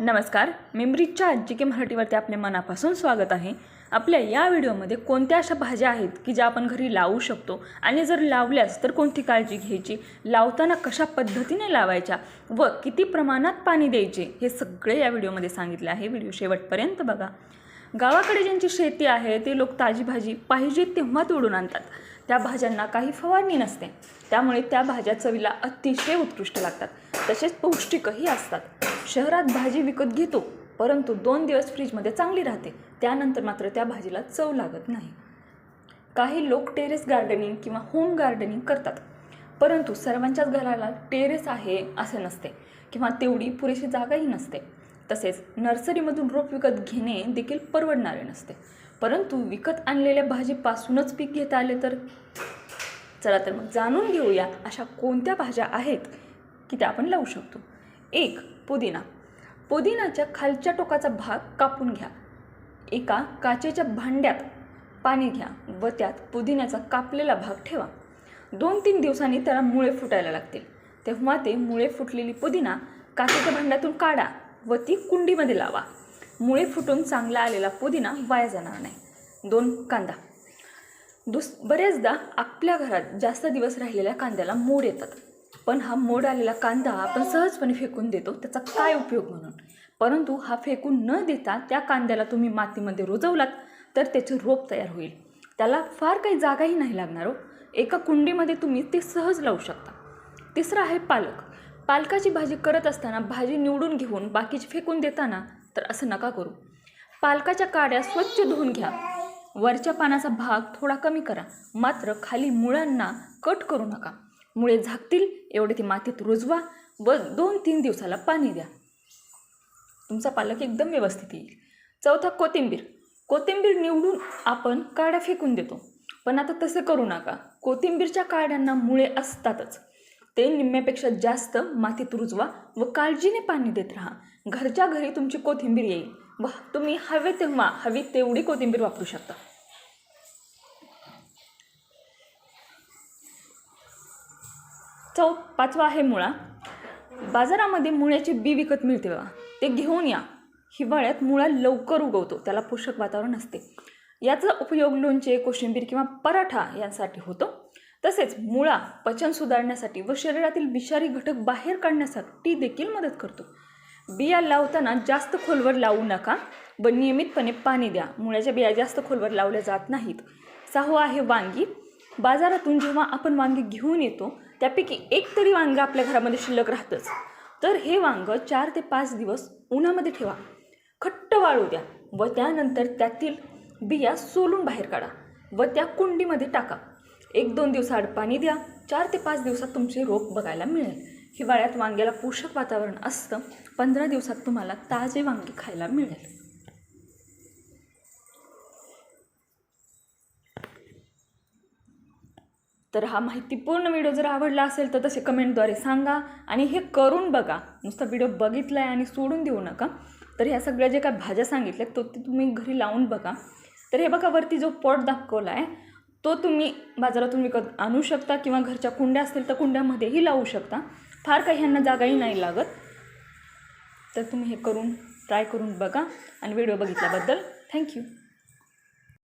नमस्कार मिमरीच्या आजी के मराठीवरती आपल्या मनापासून स्वागत आहे. आपल्या या व्हिडिओमध्ये कोणत्या अशा भाज्या आहेत की ज्या आपण घरी लावू शकतो? आणि जर लावल्यास तर कोणती काळजी घ्यायची? लावताना कशा पद्धतीने लावायच्या? व किती प्रमाणात पाणी द्यायचे? हे सगळे या व्हिडिओमध्ये सांगितले आहे. व्हिडिओ शेवटपर्यंत बघा. गावाकडे ज्यांची शेती आहे ते लोक ताजी भाजी पाहिजे तेव्हा तोडून आणतात. त्या भाज्यांना काही फवारणी नसते. त्यामुळे त्या भाज्या चवीला अतिशय उत्कृष्ट लागतात. तसेच पौष्टिकही असतात. शहरात भाजी विकत घेतो परंतु दोन दिवस फ्रीजमध्ये चांगली राहते. त्यानंतर मात्र त्या भाजीला चव लागत नाही. काही लोक टेरेस गार्डनिंग किंवा होम गार्डनिंग करतात परंतु सर्वांच्याच घराला टेरेस आहे असे नसते किंवा तेवढी पुरेशी जागाही नसते. तसेच नर्सरीमधून रोप विकत घेणे देखील परवडणारे नसते. परंतु विकत आणलेल्या भाजीपासूनच पीक घेता आले तर? चला तर मग जाणून घेऊया अशा कोणत्या भाज्या आहेत की त्या आपण लावू शकतो. एक पुदिना. पुदिनाच्या खालच्या टोकाचा भाग कापून घ्या. एका काचेच्या भांड्यात पाणी घ्या व त्यात पुदिन्याचा कापलेला भाग ठेवा. दोन तीन दिवसांनी त्याला मुळे फुटायला लागतील. तेव्हा ते मुळे फुटलेली पुदिना काचेच्या भांड्यातून काढा व ती कुंडीमध्ये लावा. मुळे फुटून चांगला आलेला पुदिना वाया जाणार नाही. दोन कांदा. दुस बऱ्याचदा आपल्या घरात जास्त दिवस राहिलेल्या कांद्याला मोड येतात. पण हा मोड आलेला कांदा आपण सहजपणे फेकून देतो त्याचा काय उपयोग म्हणून? परंतु हा फेकून न देता त्या कांद्याला तुम्ही मातीमध्ये रुजवलात तर त्याचे रोप तयार होईल. त्याला फार काही जागाही नाही लागणार हो. एका कुंडीमध्ये तुम्ही ते सहज लावू शकता. तिसरं आहे पालक. पालकाची भाजी करत असताना भाजी निवडून घेऊन बाकीची फेकून देताना तर असं नका करू. पालकाच्या काड्या स्वच्छ धुवून घ्या. वरच्या पानाचा भाग थोडा कमी करा. मात्र खाली मुळांना कट करू नका. मुळे झाकतील एवढे ती मातीत रुजवा व दोन तीन दिवसाला पाणी द्या. तुमचा पालक एकदम व्यवस्थित येईल. चौथा कोथिंबीर. कोथिंबीर निवडून आपण काड्या फेकून देतो. पण आता तसे करू नका. कोथिंबीरच्या काड्यांना मुळे असतातच. ते निम्म्यापेक्षा जास्त मातीत रुजवा व काळजीने पाणी देत राहा. घरच्या घरी तुमची कोथिंबीर येईल. व तुम्ही हवे तेव्हा हवी तेवढी कोथिंबीर वापरू शकता. चौ पाचवा आहे मुळा. बाजारामध्ये मुळ्याचे बी विकत मिळते बघा. ते घेऊन या. हिवाळ्यात मुळा लवकर उगवतो. त्याला पोषक वातावरण असते. याचा उपयोग लोणचे कोशिंबीर किंवा पराठा यांसाठी होतो. तसेच मुळा पचन सुधारण्यासाठी व शरीरातील विषारी घटक बाहेर काढण्यासाठी देखील मदत करतो. बिया लावताना जास्त खोलवर लावू नका व नियमितपणे पाणी द्या. मुळ्याच्या बिया जास्त खोलवर लावल्या जात नाहीत. सहावं आहे वांगी. बाजारातून जेव्हा आपण वांगी घेऊन येतो त्यापैकी एक तरी वांगं आपल्या घरामध्ये शिल्लक राहतंच. तर हे वांगं चार ते पाच दिवस उन्हामध्ये ठेवा. खट्ट वाळू द्या व त्यानंतर त्यातील बिया सोलून बाहेर काढा व त्या कुंडीमध्ये टाका. एक दोन दिवसाआड पाणी द्या. चार ते पाच दिवसात तुमचे रोप बघायला मिळेल. हिवाळ्यात वांग्याला पोषक वातावरण असतं. पंधरा दिवसात तुम्हाला ताजे वांगे खायला मिळेल. तर हा माहितीपूर्ण व्हिडिओ जर आवडला असेल तर तसे कमेंटद्वारे सांगा आणि हे करून बघा. नुसता व्हिडिओ बघितला आहे आणि सोडून देऊ नका. तर ह्या सगळ्या जे काय भाज्या सांगितल्या तो ते तुम्ही घरी लावून बघा. तर हे बघा वरती जो पॉट दाखवला आहे तो तुम्ही बाजारातून विकत आणू शकता किंवा घरच्या कुंड्या असतील तर कुंड्यामध्येही लावू शकता. फार काही ह्यांना जागाही नाही लागत. तर तुम्ही हे करून ट्राय करून बघा आणि व्हिडिओ बघितल्याबद्दल थँक्यू